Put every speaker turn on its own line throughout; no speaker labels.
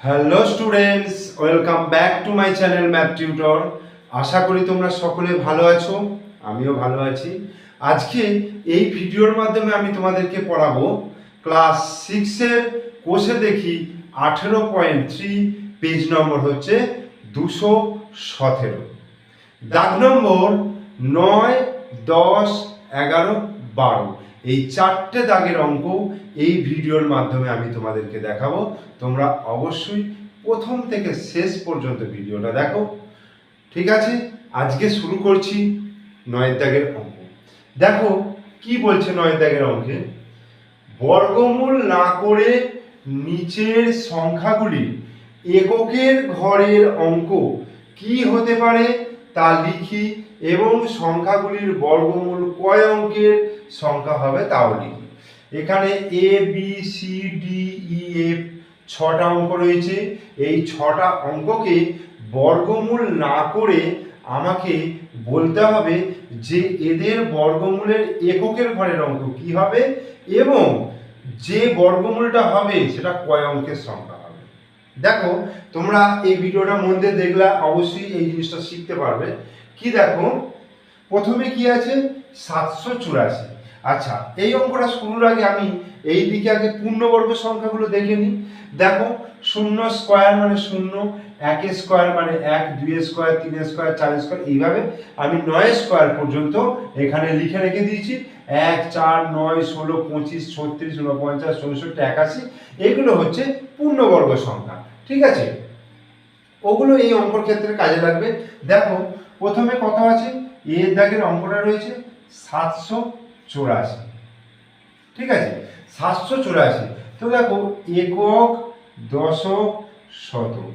Hello students welcome back to my channel math tutor আশা করি তোমরা সকলে ভালো আছো। আমিও ভালো আছি। আজকে এই ভিডিওর মাধ্যমে আমি তোমাদেরকে পড়াবো। ক্লাস সিক্সের কোষে দেখি আঠেরো পয়েন্ট থ্রি পেজ নম্বর হচ্ছে দুশো সতেরো। দাগ নম্বর নয়, দশ, এগারো, বারো। এই চারটে দাগের অঙ্ক এই ভিডিওর মাধ্যমে আমি তোমাদেরকে দেখাবো। তোমরা অবশ্যই প্রথম থেকে শেষ পর্যন্ত ভিডিওটা দেখো। ঠিক আছে? আজকে শুরু করছি নয় দাগের অঙ্ক। দেখো, কি বলছে নয় দাগের অঙ্কে? বর্গমূল না করে নিচের সংখ্যাগুলি এককের ঘরের অঙ্ক কি হতে পারে তা লিখি এবং সংখ্যাগুলির বর্গমূল কয় অঙ্কের সংখ্যা হবে তাও লিখি এখানে A B C D E F ছটা অঙ্ক রয়েছে। এই ছটা অঙ্ককে বর্গমূল না করে আমাকে বলতে হবে যে এদের বর্গমূলের এককের ঘরের অঙ্ক কি হবে এবং যে বর্গমূলটা হবে সেটা কয় অঙ্কের সংখ্যা হবে। দেখো, তোমরা এই ভিডিওটা দিয়ে দেখলে অবশ্যই এই জিনিসটা শিখতে পারবে। কি দেখো? প্রথমে কি আছে? সাতশো চুরাশি। আচ্ছা এই অঙ্কটা শুরুর আগে আমি এই দিকে আগে পূর্ণবর্গ সংখ্যাগুলো দেখে নিই। দেখো, শূন্য স্কোয়ার মানে শূন্য, এক স্কোয়ার মানে এক, দুই স্কোয়ার, তিন স্কোয়ার, চার স্কোয়ার, এইভাবে আমি নয় স্কোয়ার পর্যন্ত এখানে লিখে রেখে দিয়েছি। এক, চার, নয়, ষোলো, পঁচিশ, ছত্রিশ উনপঞ্চাশ চৌষট্টি একাশি, এগুলো হচ্ছে পূর্ণবর্গ সংখ্যা, ঠিক আছে? ওগুলো এই অঙ্কর ক্ষেত্রে কাজে লাগবে। দেখো, প্রথমে কথা আছে এর দাগের অঙ্কটা রয়েছে সাতশো চৌরাশি। ঠিক আছে? সাতশো চৌরাশি। তো দেখো, একক দশক শতক।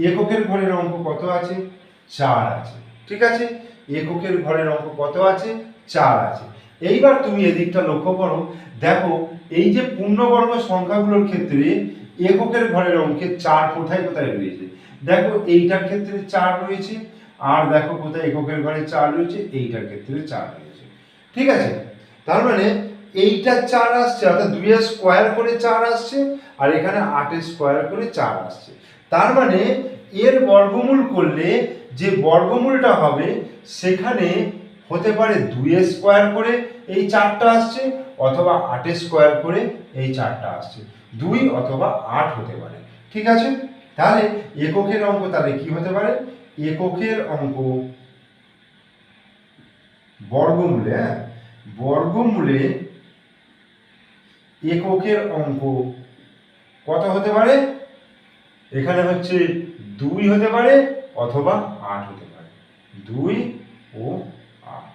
এককের ঘরের অঙ্ক কত আছে? চার আছে। ঠিক আছে? এককের ঘরের অঙ্ক কত আছে? চার আছে। এইবার তুমি এদিকটা লক্ষ্য করো। দেখো, এই যে পূর্ণবর্গ সংখ্যাগুলোর ক্ষেত্রে এককের ঘরের অঙ্কে চার কোথায় কোথায় রয়েছে? দেখো, এইটার ক্ষেত্রে চার রয়েছে, আর দেখো কোথায় এককের ঘরে চার রয়েছে, এইটার ক্ষেত্রে চার রয়েছে। ঠিক আছে? তার মানে এইটা চার আসছে, অর্থাৎ দুই স্কোয়ার করে চার আসছে, আর এখানে আটের স্কোয়ার করে চার আসছে। তার মানে এর বর্গমূল করলে যে বর্গমূলটা হবে, সেখানে হতে পারে দুই স্কোয়ার করে এই চারটা আসছে, অথবা আটের স্কোয়ার করে এই চারটা আসছে। দুই অথবা আট হতে পারে। ঠিক আছে? তাহলে এককের অঙ্ক তাহলে কি হতে পারে? এককের অঙ্ক বর্গমূলে হ্যাঁ? বর্গমূলে এককের অঙ্ক কত হতে পারে? এখানে হচ্ছে দুই হতে পারে অথবা আট হতে পারে। দুই ও আট।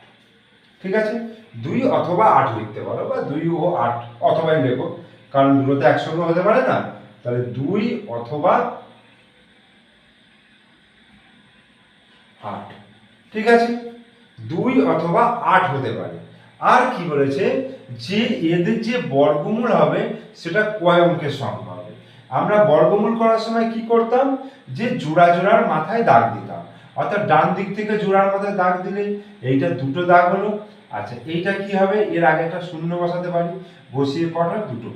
ঠিক আছে? দুই অথবা আট লিখতে পারো বা দুই ও আট অথবাই লেখো। কারণ দুটোতে একসঙ্গে হতে পারে না। তাহলে দুই অথবা আট। ঠিক আছে? দুই অথবা আট হতে পারে। আর কি বলেছে? যে এদের যে বর্গমূল হবে, সেটা কয় অঙ্কের সংখ্যা হবে? আমরা বর্গমূল করার সময় কি করতাম? যে জোড়া জোড়ার মাথায় দাগ দিতাম। অর্থাৎ ডান দিক থেকে জোড়ার মাথায় দাগ দিলে এইটা দুটো দাগ হলো। আচ্ছা এইটা কি হবে? এর আগে একটা শূন্য বসাতে পারি। বসিয়ে কটা? দুটো।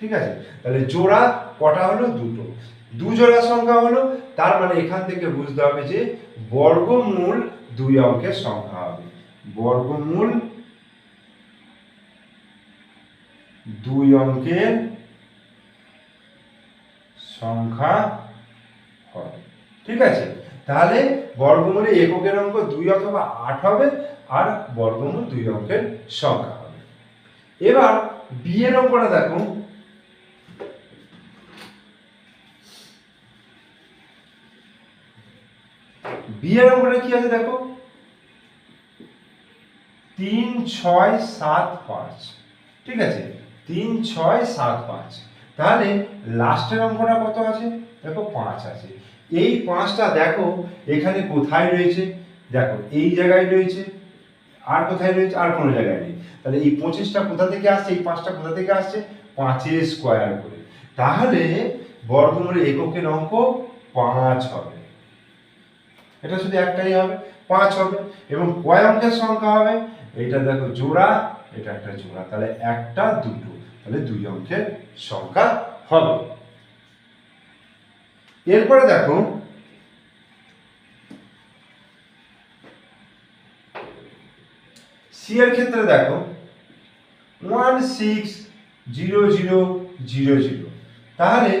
ঠিক আছে? তাহলে জোড়া কটা হলো? দুটো। দু জোড়া সংখ্যা হলো। তার মানে এখান থেকে বুঝতে হবে যে বর্গমূল দুই অঙ্কের সংখ্যা হবে। বর্গমূল দুই অঙ্কের সংখ্যা হবে। ঠিক আছে? তাহলে বর্গমূলে এককের অঙ্ক দুই অথবা আট হবে আর বর্গমূল দুই অঙ্কের সংখ্যা হবে। এবার বিয়ের অঙ্কটা দেখো বিয়ের অঙ্কটা কি আছে দেখো? তিন, ছয়, সাত, পাঁচ। ঠিক আছে? তিন, ছয়, সাত, পাঁচ। তাহলে লাস্টের অঙ্কটা কত আছে? দেখো, পাঁচ আছে। এই পাঁচটা দেখো, এখানে কোথায় রয়েছে? দেখো, এই জায়গায় রয়েছে, আর কোথায় রয়েছে, আর কোনো জায়গায় নেই। তাহলে এই পঁচিশটা কোথা থেকে আসছে? এই পাঁচটা কোথা থেকে আসছে? পাঁচের স্কোয়ার করে। তাহলে বর্গমূলের এককের অঙ্ক পাঁচ হবে। এটা শুধু একটাই হবে, পাঁচ হবে। এবং কয় অঙ্কের সংখ্যা হবে? এটা দেখো, জোড়া, এটা একটা জোড়া। তাহলে একটা, দুটো। তাহলে দুই অঙ্কের সংখ্যা হবে। এরপরে দেখো সি এর ক্ষেত্রে দেখো one six zero zero zero zero তাহলে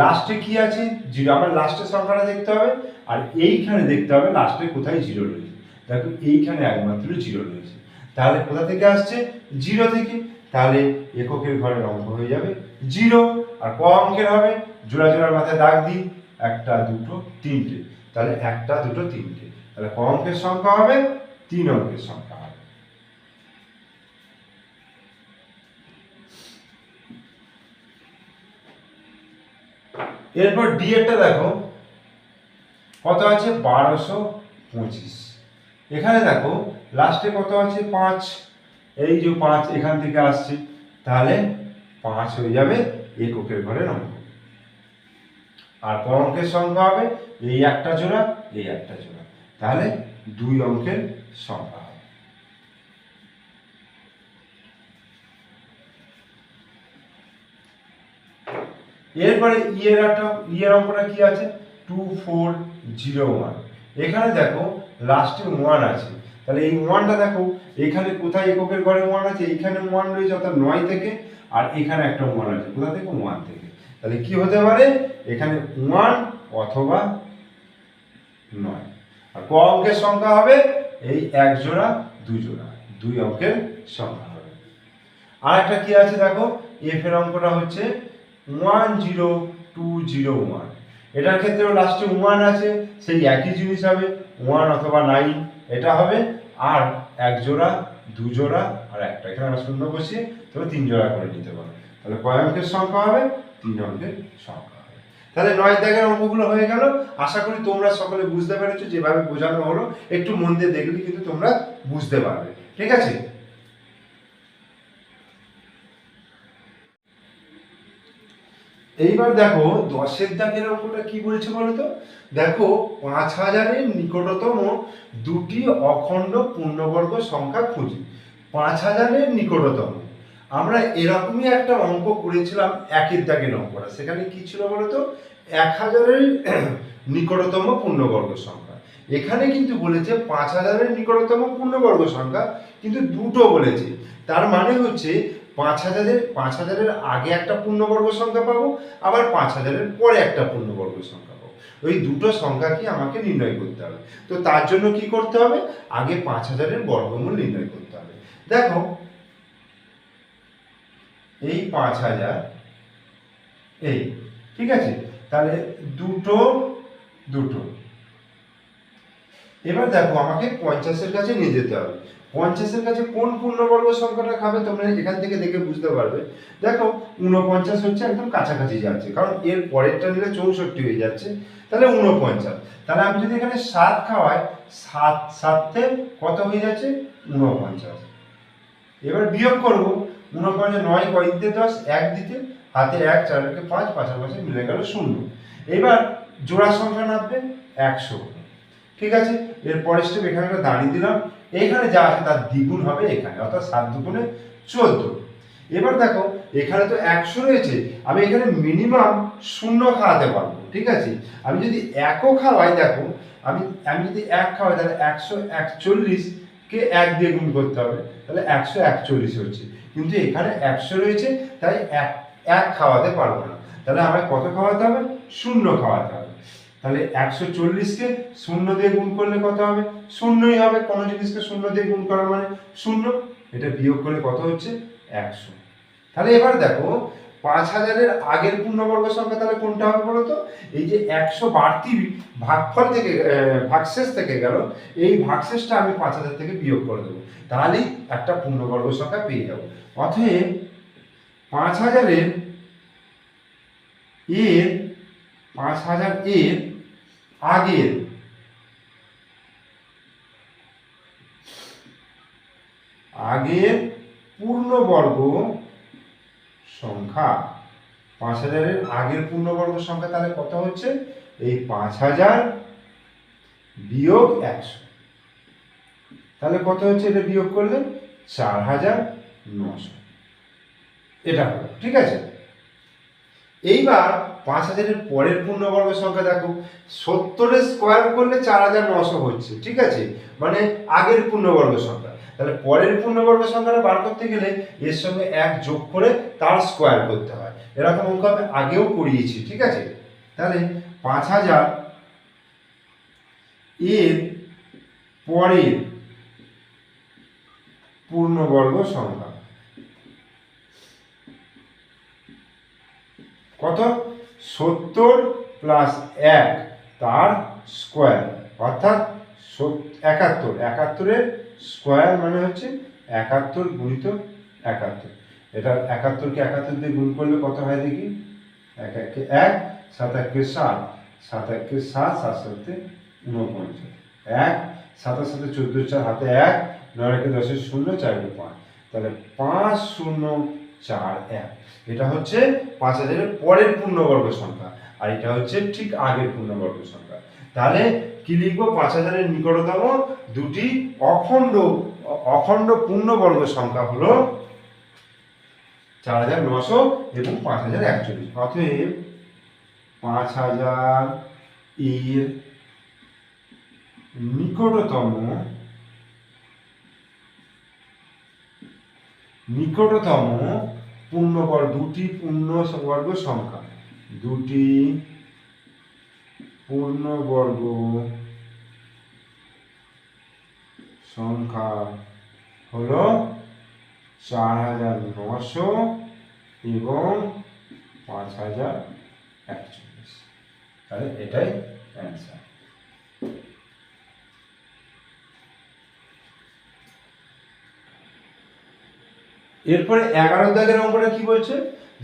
লাস্টে কি আছে? জিরো আমার লাস্টের সংখ্যাটা দেখতে হবে, আর এইখানে দেখতে হবে লাস্টে কোথায় জিরো রয়েছে। দেখো, এইখানে একমাত্র জিরো রয়েছে। তাহলে কোথা থেকে আসছে? জিরো থেকে। তাহলে এককের ঘরের অঙ্ক হয়ে যাবে জিরো, আর ক অঙ্কের হবে? জোড়া জোড়ার মাথায় দাগ দিই, একটা, দুটো, তিনটে। তাহলে একটা, দুটো, তিনটে। তাহলে ক অঙ্কের সংখ্যা হবে? তিন অঙ্কের সংখ্যা হবে। এরপর ডি এরটা দেখো। কত আছে? বারোশো পঁচিশ। এখানে দেখো, লাস্টে কত আছে? পাঁচ। এই যে পাঁচ এখান থেকে আসছে, তাহলে পাঁচ হয়ে যাবে এককের ঘরের অঙ্ক আর পর অঙ্কের সংখ্যা হবে এই একটা জোড়া, এই একটা জোড়া। তাহলে দুই অঙ্কের সংখ্যা হবে। এরপরে ইয়ের একটা ইয়ের অঙ্কটা কি আছে? টু ফোর জিরো ওয়ান এখানে দেখো লাস্টে ওয়ান আছে। তাহলে এই ওয়ানটা দেখো, এখানে কোথায় এককের ঘরে ওয়ান আছে? এইখানে ওয়ান রয়েছে, অর্থাৎ নয় থেকে, আর এখানে একটা ওয়ান আছে। কোথা থেকে? ওয়ান থেকে। তাহলে কি হতে পারে? এখানে ওয়ান অথবা নয়। আর ক অঙ্কের সংখ্যা হবে? এই এক জোড়া দুই জোড়া। দুই অঙ্কের সংখ্যা হবে। আর একটা কি আছে দেখো? এফ এর অঙ্কটা হচ্ছে one zero two zero one এটার ক্ষেত্রেও লাস্টে ওয়ান আছে, সেই একই জিনিস হবে ওয়ান অথবা নাইন এটা হবে আর এক জোড়া, দু জোড়া আর একটা। এখানে আমরা শূন্য বসিয়ে তবে তিন জোড়া করে নিতে পারো তাহলে কয় অঙ্কের সংখ্যা হবে? তিন অঙ্কের সংখ্যা হবে। তাহলে নয় দাগের অঙ্কগুলো হয়ে গেল। আশা করি তোমরা সকলে বুঝতে পেরেছ, যেভাবে বোঝানো হলো, একটু মন দিয়ে দেখলে কিন্তু তোমরা বুঝতে পারবে। ঠিক আছে? এইবার দেখো দশের দাগের অঙ্কটা কি বলছে বলো তো? দেখো পাঁচ হাজারের নিকটতম দুটি অখণ্ড পূর্ণবর্গ সংখ্যা খুঁজি। পাঁচ হাজারের নিকটতম। আমরা এরকমই একটা অঙ্ক করেছিলাম একের দাগের অঙ্কটা। সেখানে কি ছিল বলতো এক হাজারের নিকটতম পূর্ণবর্গ সংখ্যা। এখানে কিন্তু বলেছে পাঁচ হাজারের নিকটতম পূর্ণবর্গ সংখ্যা, কিন্তু দুটো বলেছে। তার মানে হচ্ছে পাঁচ হাজারের পাঁচ হাজারের আগে একটা পূর্ণবর্গ সংখ্যা পাবো, আবার পাঁচ হাজারের পরে একটা পূর্ণবর্গ সংখ্যা পাবো। ওই দুটো সংখ্যাকে আমাকে নির্ণয় করতে হবে। তো তার জন্য কি করতে হবে? আগে পাঁচ হাজারের বর্গমূল নির্ণয় করতে হবে। দেখো, এই পাঁচ হাজার, এই, ঠিক আছে? তাহলে দুটো দুটো। এবার দেখো, আমাকে পঞ্চাশের কাছে নিয়ে যেতে হবে। পঞ্চাশের কাছে কোন পূর্ণবর্গ সংখ্যাটা খাবে তোমরা এখান থেকে দেখে বুঝতে পারবে। দেখো উনপঞ্চাশ হচ্ছে একদম কাছাকাছি যাচ্ছে, কারণ এর পরেরটা নিলে চৌষট্টি হয়ে যাচ্ছে, তাহলে উনপঞ্চাশ তাহলে আমি যদি এখানে সাত খাওয়াই, সাত, সাতে কত হয়ে যাচ্ছে? উনপঞ্চাশ এবার বিয়োগ করব উনপঞ্চাশ নয় কয় দশ, এক দিতে, হাতে এক, চারকে পাঁচ, পাশাপাশি মিলে গেল শূন্য। এবার জোড়া সংখ্যা নামবে একশো। ঠিক আছে? এর পরের স্টেপ এখানে একটা দাঁড়িয়ে দিলাম। এখানে যা আছে তার দ্বিগুণ হবে এখানে, অর্থাৎ সাত দুগুণে চোদ্দ। এবার দেখো, এখানে তো একশো রয়েছে, আমি এখানে মিনিমাম শূন্য খাওয়াতে পারব, ঠিক আছে? আমি যদি একও খাওয়াই, দেখো, আমি আমি যদি এক খাওয়াই, তাহলে একশো একচল্লিশকে এক দিয়ে গুণ করতে হবে, তাহলে একশো একচল্লিশ হচ্ছে। কিন্তু এখানে একশো রয়েছে, তাই এক এক খাওয়াতে পারব না। তাহলে আমায় কত খাওয়াতে হবে? শূন্য খাওয়াতে হবে। তাহলে একশো চল্লিশকে শূন্য দিয়ে গুণ করলে কত হবে? শূন্যই হবে। কোনো জিনিসকে শূন্য দিয়ে গুণ করা মানে শূন্য। এটা বিয়োগ করলে কত হচ্ছে? একশো। তাহলে এবার দেখো, পাঁচ হাজারের আগের পূর্ণবর্গ সংখ্যা তাহলে কোনটা হবে বলো তো এই যে একশো বাড়তি ভাগফল থেকে ভাগশেষ থেকে গেল, এই ভাগশেষটা আমি পাঁচ হাজার থেকে বিয়োগ করে দেবো। তাহলেই একটা পূর্ণবর্গ সংখ্যা পেয়ে যাব। অতএব পাঁচ হাজারের এর পাঁচ হাজার এর আগের আগের পূর্ণবর্গ সংখ্যা। পাঁচ হাজারের আগের পূর্ণবর্গ সংখ্যা তাহলে কত হচ্ছে? এই পাঁচ হাজার বিয়োগ একশো। তাহলে কত হচ্ছে এটা বিয়োগ করলে? চার হাজার নশো। এটা হলো, ঠিক আছে? এইবার পাঁচ হাজারের পরের পূর্ণবর্গ সংখ্যা দেখো। সত্তরের স্কোয়ার করলে চার হাজার নশো হচ্ছে, ঠিক আছে? মানে আগের পূর্ণবর্গ সংখ্যা। তাহলে পরের পূর্ণবর্গ সংখ্যাটা বার করতে গেলে এর সঙ্গে এক যোগ করে তার স্কোয়ার করতে হয়। এরকম অঙ্ক আমি আগেও করিয়েছি, ঠিক আছে? তাহলে পাঁচ হাজার এর পরের পূর্ণবর্গ সংখ্যা। কত? সত্তর প্লাস এক তার স্কোয়ার অর্থাৎ একাত্তর। একাত্তরের স্কোয়ার মানে হচ্ছে একাত্তর গুণিত একাত্তর। এটা একাত্তরকে একাত্তর দিয়ে গুণ করলে কত হয় দেখি? এক, একে এক, সাত একে সাত। সাত একে সাত সাত সাথে ঊনপঞ্চাশ। এক সাতের সাথে চোদ্দ, চার, হাতে এক, নয় একে দশের শূন্য, চার পাঁচ। তাহলে পাঁচ শূন্য চার এক। এটা হচ্ছে পাঁচ হাজারের পরের পূর্ণবর্গ সংখ্যা, আর এটা হচ্ছে ঠিক আগের পূর্ণবর্গ সংখ্যা। তাহলে কি লিখব? পাঁচ হাজারের নিকটতম দুটি অখণ্ড অখণ্ড পূর্ণবর্গ সংখ্যা হলো চার হাজার নশো এবং পাঁচ হাজার একচল্লিশ। অতএব পাঁচ হাজার এর নিকটতম নিকটতম পূর্ণবর্গ, দুটি পূর্ণ পূর্ণবর্গ সংখ্যা। দুটি পূর্ণবর্গ সংখ্যা হলো চার হাজার নশো এবং পাঁচ হাজার একচল্লিশ। তাহলে এটাই অ্যান্সার এরপরে এগারো দাগের অঙ্কটা কি বলছে?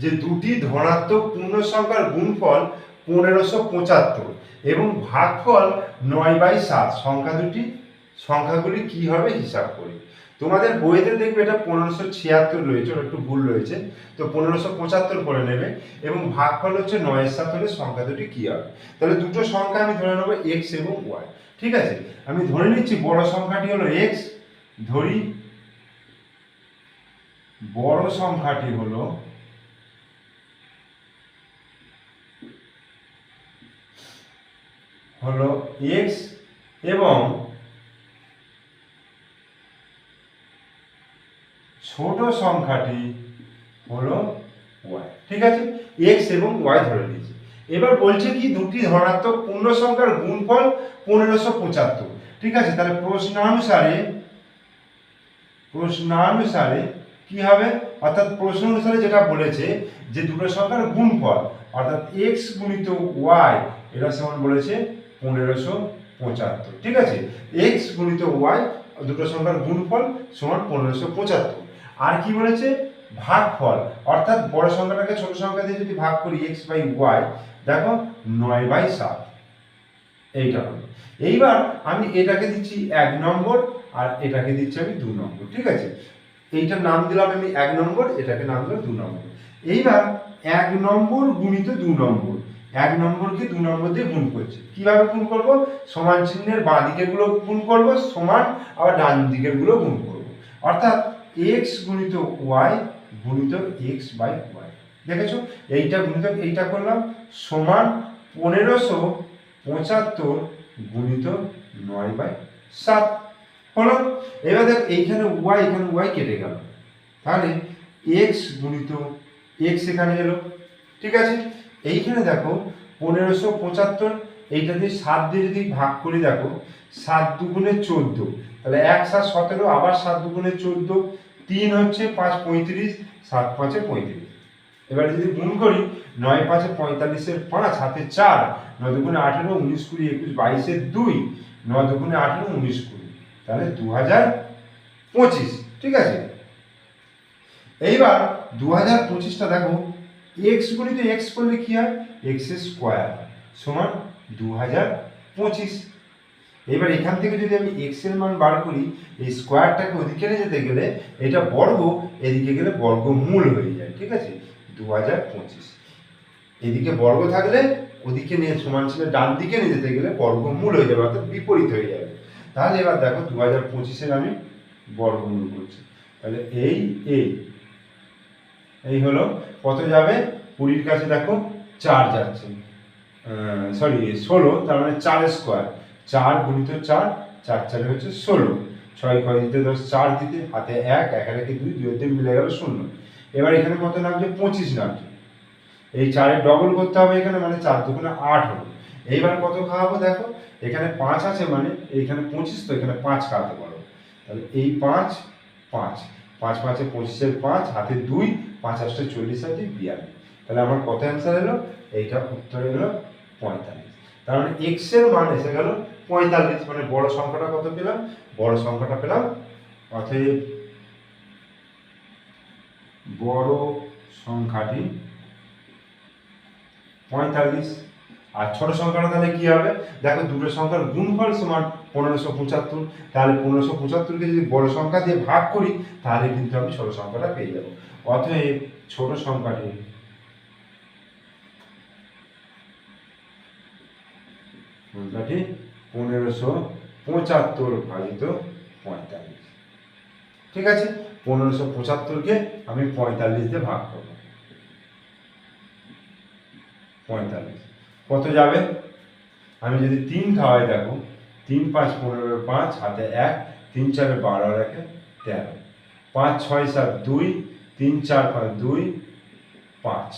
যে দুটি ধনাত্মক পূর্ণ সংখ্যার গুণফল পনেরোশো পঁচাত্তর এবং ভাগফল নয় বাই সাত। সংখ্যা দুটি, সংখ্যাগুলি কি হবে হিসাব করি। তোমাদের বইতে দেখবে এটা পনেরোশো ছিয়াত্তর রয়েছে, ওটা একটু ভুল রয়েছে। তো পনেরোশো পঁচাত্তর করে নেবে এবং ভাগফল হচ্ছে নয়ের সাত হলে সংখ্যা দুটি কি হবে? তাহলে দুটো সংখ্যা আমি ধরে নেব এক্স এবং ওয়াই ঠিক আছে? আমি ধরে নিচ্ছি, বড় সংখ্যাটি হলো এক্স ধরি বড় সংখ্যাটি হলো হলো এক্স এবং ছোট সংখ্যাটি হলো ওয়াই ঠিক আছে? এক্স এবং ওয়াই ধরে নিয়েছি। এবার বলছে কি দুটি ধনাত্মক পূর্ণ সংখ্যার গুণফল পনেরোশো পঁচাত্তর। ঠিক আছে? তাহলে প্রশ্নানুসারে প্রশ্নানুসারে কি হবে? অর্থাৎ প্রশ্ন অনুসারে যেটা বলেছে যে দুটো সংখ্যার গুণফল, অর্থাৎ এক্স গুণিত ওয়াই এটা সমান বলেছে পনেরোশো পঁচাত্তর। ঠিক আছে? এক্স গুণিত ওয়াই দুটো সংখ্যার গুণফল সমান পনেরোশো পঁচাত্তর। আর কি বলেছে? ভাগফল। অর্থাৎ বড় সংখ্যাটাকে ছোট সংখ্যা দিয়ে যদি ভাগ করি এক্স বাই ওয়াই দেখো নয় বাই সাত। এইটা হলো। এইবার আমি এটাকে দিচ্ছি এক নম্বর, আর এটাকে দিচ্ছি আমি দু নম্বর। ঠিক আছে? এইটার নাম দিলাম আমি এক নম্বর, এটাকে নাম দিলাম দু নম্বর। এইবার এক নম্বর গুণিত দু নম্বর। এক নম্বরকে দু নম্বর দিয়ে গুণ করছে। কীভাবে গুণ করব? সমান চিহ্নের বাঁ দিকেরগুলো গুণ করব, সমান আবার ডান দিকেরগুলো গুণ করব। অর্থাৎ এক্স গুণিত ওয়াই গুণিত এক্স বাই ওয়াই দেখেছ? এইটা গুণিত, এইটা করলাম। সমান পনেরোশো পঁচাত্তর গুণিত নয় বাই সাত। হলো, এবার দেখ, এইখানে ওয়াই এখানে ওয়াই কেটে গেল। তাহলে এক্স গুণিত এক্স এখানে এলো, ঠিক আছে? এইখানে দেখো, পনেরোশো পঁচাত্তর, এইটা দিয়ে সাত দিয়ে যদি ভাগ করি, দেখো, সাত দুগুণে চোদ্দ। তাহলে এক সাত সতেরো, আবার সাত দুগুণে চোদ্দ, তিন হচ্ছে পাঁচ পঁয়ত্রিশ, সাত পাঁচে পঁয়ত্রিশ। এবার যদি গুণ করি, নয় পাঁচে পঁয়তাল্লিশের পাঁচ হাতে চার, নয় দুগুণে আঠেরো, উনিশ কুড়ি, একুশ বাইশের দুই, নয় দুগুণে আঠেরো, উনিশ কুড়ি। তাহলে দু হাজার পঁচিশ, ঠিক আছে? এইবার দু হাজার পঁচিশটা দেখো এক্স গুণিত এক্স করলে কি হয়? এক্স স্কোয়ার সমান দু হাজার পঁচিশ। এবার এখান থেকে যদি আমি এক্সের মান বার করি, এই স্কোয়ারটাকে ওদিকে যেতে গেলে এটা বর্গ, এদিকে গেলে বর্গমূল হয়ে যায়, ঠিক আছে? দু হাজার পঁচিশ। এদিকে বর্গ থাকলে ওদিকে নিয়ে সমান ছিল ডান দিকে নিয়ে যেতে গেলে বর্গমূল হয়ে যাবে, অর্থাৎ বিপরীত হয়ে যাবে। তাহলে এবার দেখো দু হাজার পঁচিশের আমি বর্গমূল করছি। তাহলে এই এই হলো কত যাবে? কুড়ির কাছে দেখো চার যাচ্ছে। সরি ষোলো, তার মানে চার স্কোয়ার চার গুণিত চার চার চারে হচ্ছে ষোলো। ছয় কয় দিতে দশ, চার দিতে হাতে এক এক একে দুই দুই দিন মিলে গেল শূন্য। এবার এখানে কত নামছে? পঁচিশ নামছে। এই চারের ডবল করতে হবে এখানে মানে চার দুগুণে আট হলো। এইবার কত খাওয়াবো দেখো? এখানে পাঁচ আছে মানে এইখানে পঁচিশ, তো এখানে পাঁচ খাওয়াতে পারো। তাহলে এই পাঁচ পাঁচ। পাঁচ পাঁচে পঁচিশের পাঁচ, হাতে দুই, পাঁচ আসতে চল্লিশ আছে, বিয়াল্লিশ। তাহলে আমার কত অ্যান্সার এলো? এইটা উত্তর এলো পঁয়তাল্লিশ। তার মানে এক্সের মান এসে গেল পঁয়তাল্লিশ মানে বড় সংখ্যাটা কত পেলাম? বড় সংখ্যাটা পেলাম, অতএব বড় সংখ্যাটি পঁয়তাল্লিশ। আর ছোট সংখ্যাটা তাহলে কি হবে? দেখো দুটো সংখ্যার গুণফল সমান পনেরোশো পঁচাত্তর। তাহলে পনেরোশো পঁচাত্তরকে যদি বড় সংখ্যা দিয়ে ভাগ করি, তাহলে কিন্তু আমি ছোট সংখ্যাটা পেয়ে যাব। অতএব ছোট সংখ্যাটি সংখ্যাটি পনেরোশো পঁচাত্তর ভাজিত পঁয়তাল্লিশ। ঠিক আছে? পনেরোশো পঁচাত্তরকে আমি পঁয়তাল্লিশ দিয়ে ভাগ করব। পঁয়তাল্লিশ। কত যাবে? আমি যদি তিন খাওয়াই, দেখো, তিন পাঁচ পনেরো, পাঁচ হাতে এক, তিন চারে বারো একে তেরো। পাঁচ ছয় সাত দুই, তিন চার পাঁচ দুই, পাঁচ।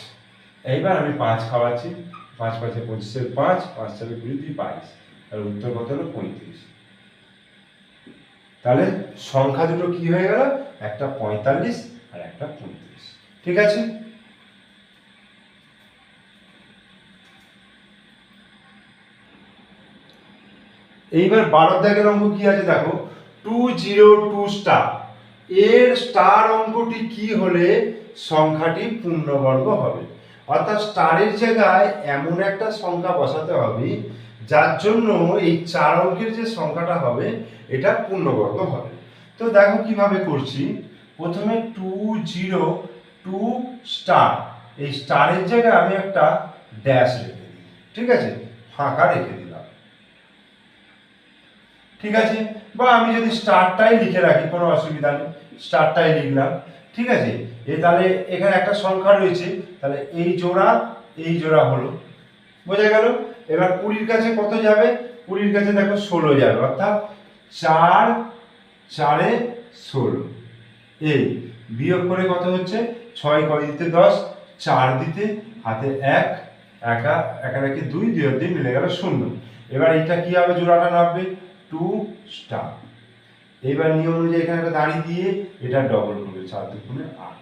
এইবার আমি পাঁচ খাওয়াচ্ছি। পাঁচ পাঁচে পঁচিশের পাঁচ পাঁচ চারে কুড়ি দুই বাইশ। আর উত্তর কত হলো? পঁয়ত্রিশ। তাহলে সংখ্যা দুটো কি হয়ে গেল? একটা পঁয়তাল্লিশ আর একটা পঁয়ত্রিশ। ঠিক আছে? এইবার বারো দাগের অঙ্ক কি আছে দেখো? টু জিরো টু স্টার এর স্টার অঙ্কটি কি হলে সংখ্যাটি পূর্ণবর্গ হবে? অর্থাৎ স্টারের জায়গায় এমন একটা সংখ্যা বসাতে হবে, যার জন্য এই চার অঙ্কের যে সংখ্যাটা হবে, এটা পূর্ণবর্গ হবে। তো দেখো কীভাবে করছি। প্রথমে টু জিরো টু স্টার এই স্টারের জায়গায় আমি একটা ড্যাশ রেখে দিই। ঠিক আছে? ফাঁকা রেখে দিলাম ঠিক আছে? বা আমি যদি স্টারটাই লিখে রাখি, কোনো অসুবিধা নেই। স্টারটাই লিখলাম, ঠিক আছে? এ তাহলে এখানে একটা সংখ্যা রয়েছে, তাহলে এই জোড়া এই জোড়া হলো। বোঝা গেল? এবার কুড়ির কাছে কত যাবে? কুড়ির কাছে দেখো ষোলো যাবে, অর্থাৎ চার, চারে ষোলো। এই বিয়োগ করে কত হচ্ছে? ছয় কয় দিতে দশ, চার দিতে হাতে এক, একা একা রেখে দুই দুই অব্দি মিলে গেল শূন্য। এবার এটা কি হবে? জোড়াটা নামবে। Two star. এবার নিয়ম অনুযায়ী এখানে একটা দাঁড়িয়ে দিয়ে এটা ডবল করবে চার দুগুণে আট।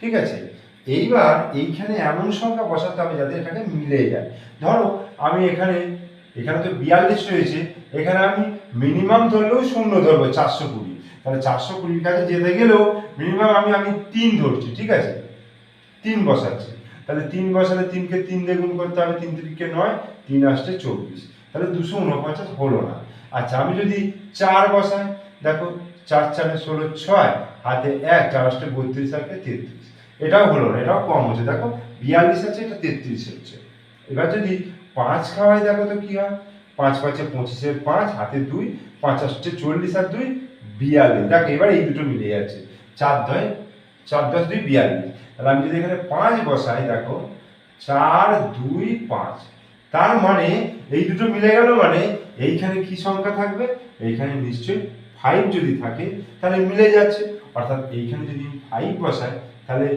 ঠিক আছে? এইবার এইখানে এমন সংখ্যা বসাতে হবে যাতে এটাকে মিলে যায়। ধরো, আমি এখানে এখানে তো বিয়াল্লিশ রয়েছে, এখানে আমি মিনিমাম ধরলেও শূন্য ধরবো, চারশো কুড়ি। তাহলে চারশো কুড়ির কাছে যেতে গেলেও মিনিমাম আমি আমি তিন ধরছি, ঠিক আছে? তিন বসাচ্ছি। তাহলে তিন বসালে তিনকে তিন দিয়ে করতে হবে, তিন তিনকে নয়, তিন আসছে চব্বিশ। তাহলে দুশো উনপঞ্চাশ হলো না। আচ্ছা আমি যদি চার বসাই, দেখো, চার চারে ষোলো, ছয়, হাতে এক, চার আসতে বত্রিশ, আর তেত্রিশ। এটাও হলো না, এটাও কম হচ্ছে। দেখো, বিয়াল্লিশ আছে, এটা তেত্রিশ হচ্ছে। এবার যদি পাঁচ খাওয়াই, দেখো তো কি হয়? পাঁচ পাঁচে পঁচিশের পাঁচ, হাতে দুই, পাঁচ আসছে চল্লিশ, আর দুই, বিয়াল্লিশ। দেখো, এবার এই দুটো মিলে যাচ্ছে। চার দয় চার দশ, দুই, বিয়াল্লিশ। তাহলে আমি যদি এখানে পাঁচ বসাই, দেখো, চার, দুই, পাঁচ। তার মানে এই দুটো মিলে গেল মানে এইখানে কি সংখ্যা থাকবে? এইখানে নিশ্চয়ই ফাইভ যদি থাকে, তাহলে মিলে যাচ্ছে। অর্থাৎ এইখানে যদি ফাইভ বসায় তাহলে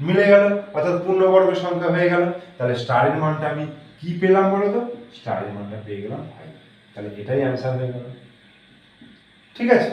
মিলে গেল। অর্থাৎ পূর্ণবর্গের সংখ্যা হয়ে গেল। তাহলে স্টারের মানটা আমি কি পেলাম বলো তো স্টারের মানটা পেয়ে গেলাম ফাইভ তাহলে এটাই অ্যান্সার হয়ে গেল। ঠিক আছে?